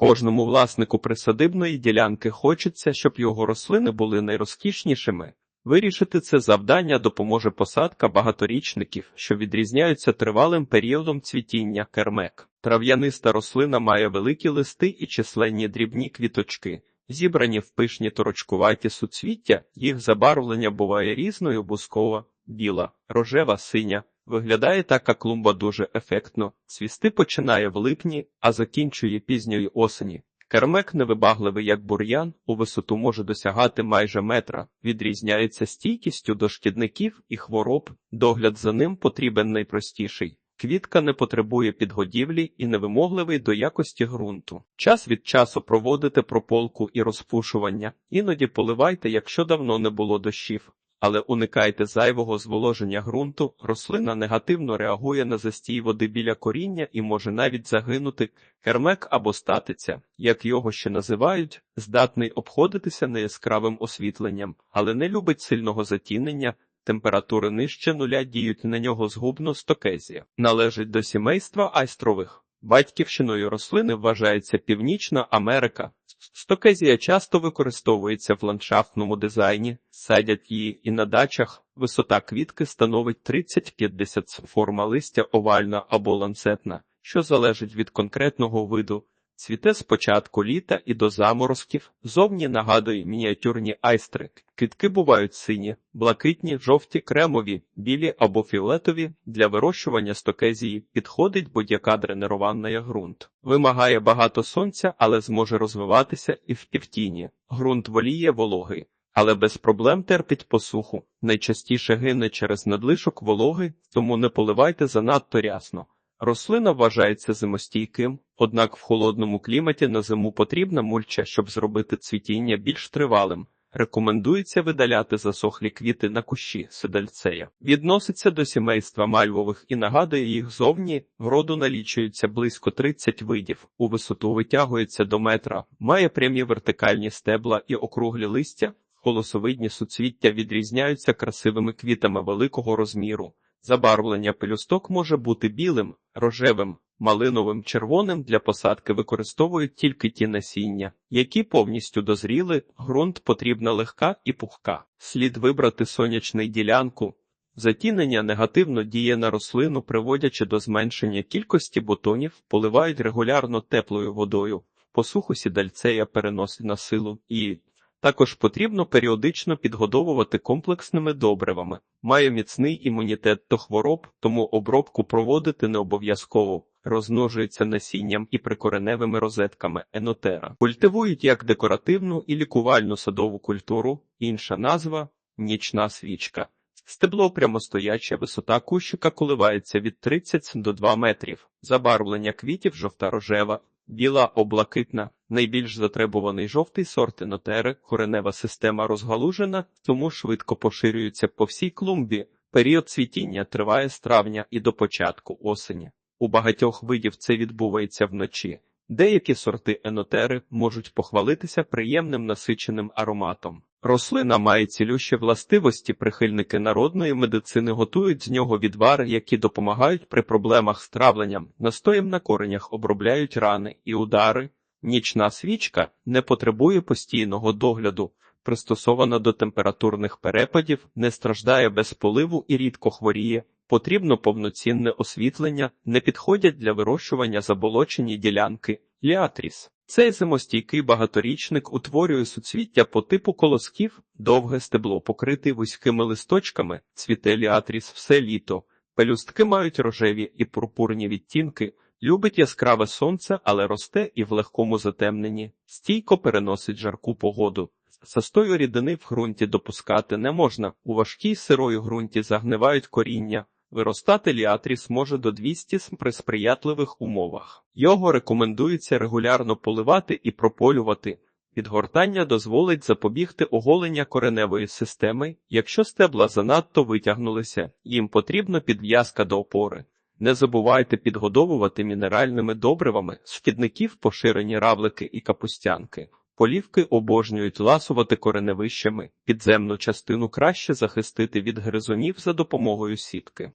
Кожному власнику присадибної ділянки хочеться, щоб його рослини були найрозкішнішими. Вирішити це завдання допоможе посадка багаторічників, що відрізняються тривалим періодом цвітіння кермек. Трав'яниста рослина має великі листи і численні дрібні квіточки. Зібрані в пишні торочкуваті суцвіття, їх забарвлення буває різною бускова, біла, рожева, синя. Виглядає така клумба дуже ефектно. Цвісти починає в липні, а закінчує пізньої осені. Кермек невибагливий як бур'ян, у висоту може досягати майже метра, відрізняється стійкістю до шкідників і хвороб, догляд за ним потрібен найпростіший. Квітка не потребує підгодівлі і невимогливий до якості ґрунту. Час від часу проводите прополку і розпушування, іноді поливайте, якщо давно не було дощів. Але уникайте зайвого зволоження ґрунту, рослина негативно реагує на застій води біля коріння і може навіть загинути. Кермек або статиця, як його ще називають, здатний обходитися неяскравим освітленням, але не любить сильного затінення. Температури нижче нуля діють на нього згубно стокезія. Належить до сімейства айстрових. Батьківщиною рослини вважається Північна Америка. Стокезія часто використовується в ландшафтному дизайні, садять її і на дачах. Висота квітки становить 30-50 форма листя овальна або ланцетна, що залежить від конкретного виду. Цвіте з початку літа і до заморозків, зовні нагадує мініатюрні айстри. Квітки бувають сині, блакитні, жовті, кремові, білі або фіолетові. Для вирощування стокезії підходить будь-яка дренированна ґрунт. Вимагає багато сонця, але зможе розвиватися і в півтіні. Ґрунт воліє вологий, але без проблем терпить посуху. Найчастіше гине через надлишок вологи, тому не поливайте занадто рясно. Рослина вважається зимостійким, однак в холодному кліматі на зиму потрібна мульча, щоб зробити цвітіння більш тривалим. Рекомендується видаляти засохлі квіти на кущі седальцея. Відноситься до сімейства мальвових і нагадує їх зовні. В роду налічується близько 30 видів. У висоту витягується до метра, має прямі вертикальні стебла і округлі листя. Голосовидні суцвіття відрізняються красивими квітами великого розміру. Забарвлення пелюсток може бути білим, рожевим, малиновим, червоним для посадки використовують тільки ті насіння, які повністю дозріли, ґрунт потрібна легка і пухка. Слід вибрати сонячний ділянку. Затінення негативно діє на рослину, приводячи до зменшення кількості бутонів, поливають регулярно теплою водою. Посуху сідальцея переносить на силу і також потрібно періодично підгодовувати комплексними добривами. Має міцний імунітет до хвороб, тому обробку проводити не обов'язково. Розмножується насінням і прикореневими розетками енотера. Культивують як декоративну і лікувальну садову культуру, інша назва нічна свічка. Стебло прямостояче, висота кущика коливається від 30 до 2 метрів. Забарвлення квітів жовта-рожева, біла облакитна, найбільш затребуваний жовтий сорт енотери, коренева система розгалужена, тому швидко поширюється по всій клумбі. Період цвітіння триває з травня і до початку осені. У багатьох видів це відбувається вночі. Деякі сорти енотери можуть похвалитися приємним насиченим ароматом. Рослина має цілющі властивості, прихильники народної медицини готують з нього відвари, які допомагають при проблемах з травленням, настоєм на коренях обробляють рани і удари. Нічна свічка не потребує постійного догляду, пристосована до температурних перепадів, не страждає без поливу і рідко хворіє. Потрібно повноцінне освітлення, не підходять для вирощування заболочені ділянки. Ліатріс. Цей зимостійкий багаторічник утворює суцвіття по типу колосків, довге стебло покрите вузькими листочками, цвіте ліатріс все літо. Пелюстки мають рожеві і пурпурні відтінки, любить яскраве сонце, але росте і в легкому затемненні, стійко переносить жарку погоду. Застою рідини в ґрунті допускати не можна, у важкій сирої ґрунті загнивають коріння. Виростати ліатріс може до 200 см при сприятливих умовах. Його рекомендується регулярно поливати і прополювати. Підгортання дозволить запобігти оголення кореневої системи, якщо стебла занадто витягнулися, їм потрібна підв'язка до опори. Не забувайте підгодовувати мінеральними добривами шкідників поширені равлики і капустянки. Полівки обожнюють ласувати кореневищами, підземну частину краще захистити від гризунів за допомогою сітки.